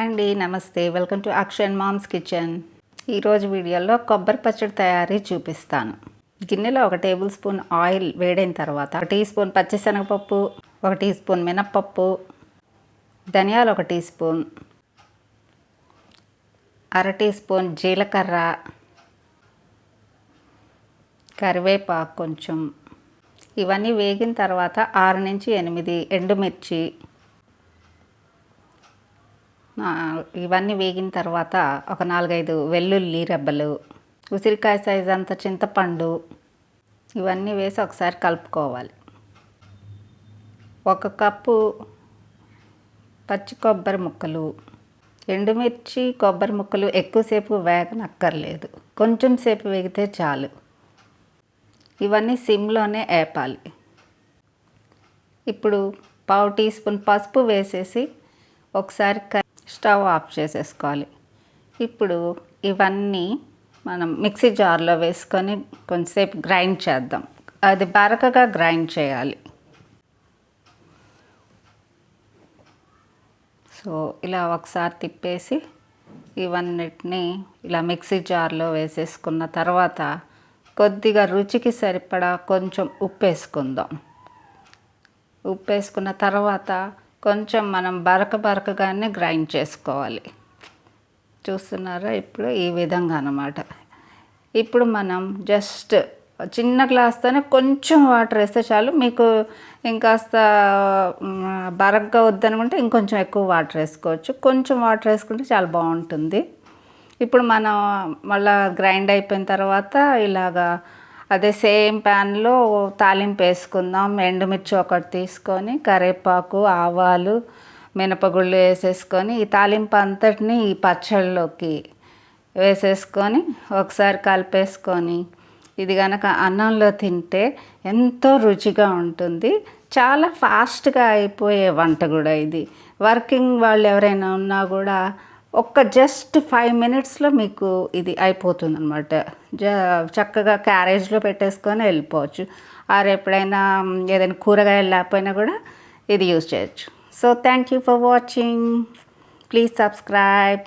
అండి నమస్తే. Welcome to Akshan mom's kitchen ఈరోజు వీడియోలో కొబ్బరి పచ్చడి తయారీ చూపిస్తాను. గిన్నెలో ఒక టేబుల్ స్పూన్ ఆయిల్ వేడైన తర్వాత ఒక టీ స్పూన్ పచ్చిశనగపప్పు ఒక టీ స్పూన్ మినప్పప్పు ధనియాలు ఒక టీ స్పూన్ అర టీ స్పూన్ జీలకర్ర కరివేపాకు కొంచెం. ఇవన్నీ వేగిన తర్వాత ఆరు నుంచి ఎనిమిది ఎండుమిర్చి ఇవన్నీ వేగిన తర్వాత ఒక నాలుగైదు వెల్లుల్లి రెబ్బలు ఉసిరికాయ సైజ్ అంత చింతపండు ఇవన్నీ వేసి ఒకసారి కలుపుకోవాలి. ఒక కప్పు పచ్చి కొబ్బరి ముక్కలు ఎండుమిర్చి కొబ్బరి ముక్కలు ఎక్కువసేపు వేగనక్కర్లేదు. కొంచెం సేపు వేగితే చాలు. ఇవన్నీ సిమ్లోనే వేపాలి ఇప్పుడు పావు టీ స్పూన్ పసుపు వేసేసి ఒకసారి క- స్టవ్ ఆఫ్ చేసేసుకోవాలి. ఇప్పుడు ఇవన్నీ మనం మిక్సీ జార్లో వేసుకొని కొంచెంసేపు గ్రైండ్ చేద్దాం. అది బరకగా గ్రైండ్ చేయాలి. సో ఇలా ఒకసారి తిప్పేసి ఇవన్నిటిని ఇలా మిక్సీ జార్లో వేసేసుకున్న తర్వాత కొద్దిగా రుచికి సరిపడా కొంచెం ఉప్పు వేసుకుందాం ఉప్పు వేసుకున్న తర్వాత కొంచెం మనం బరక బరకగానే గ్రైండ్ చేసుకోవాలి. చూస్తున్నారా? ఇప్పుడు ఈ విధంగా అన్నమాట. ఇప్పుడు మనం జస్ట్ చిన్న గ్లాస్తోనే కొంచెం వాటర్ వేస్తే చాలు. మీకు ఇంకాస్త బరగ్గా వద్దనుకుంటే ఇంకొంచెం ఎక్కువ వాటర్ వేసుకోవచ్చు. కొంచెం వాటర్ వేసుకుంటే చాలా బాగుంటుంది. ఇప్పుడు మనం మళ్ళీ గ్రైండ్ అయిపోయిన తర్వాత ఇలాగా అదే సేమ్ ప్యాన్లో తాలింపు వేసుకుందాం ఎండుమిర్చి ఒకటి తీసుకొని కరివేపాకు ఆవాలు మినపగుళ్ళు వేసేసుకొని ఈ తాలింపు అంతటిని ఈ పచ్చళ్ళలోకి వేసేసుకొని ఒకసారి కలిపేసుకొని ఇది కనుక అన్నంలో తింటే ఎంతో రుచిగా ఉంటుంది. చాలా ఫాస్ట్గా అయిపోయే వంట కూడా ఇది. వర్కింగ్ వాళ్ళు ఎవరైనా ఉన్నా కూడా ఒక్క జస్ట్ ఫైవ్ మినిట్స్లో మీకు ఇది అయిపోతుంది అనమాట జ చక్కగా క్యారేజ్లో పెట్టేసుకొని వెళ్ళిపోవచ్చు. ఆర్ ఎప్పుడైనా ఏదైనా కూరగాయలు లేకపోయినా కూడా ఇది యూజ్ చేయొచ్చు. So thank you for watching. Please subscribe.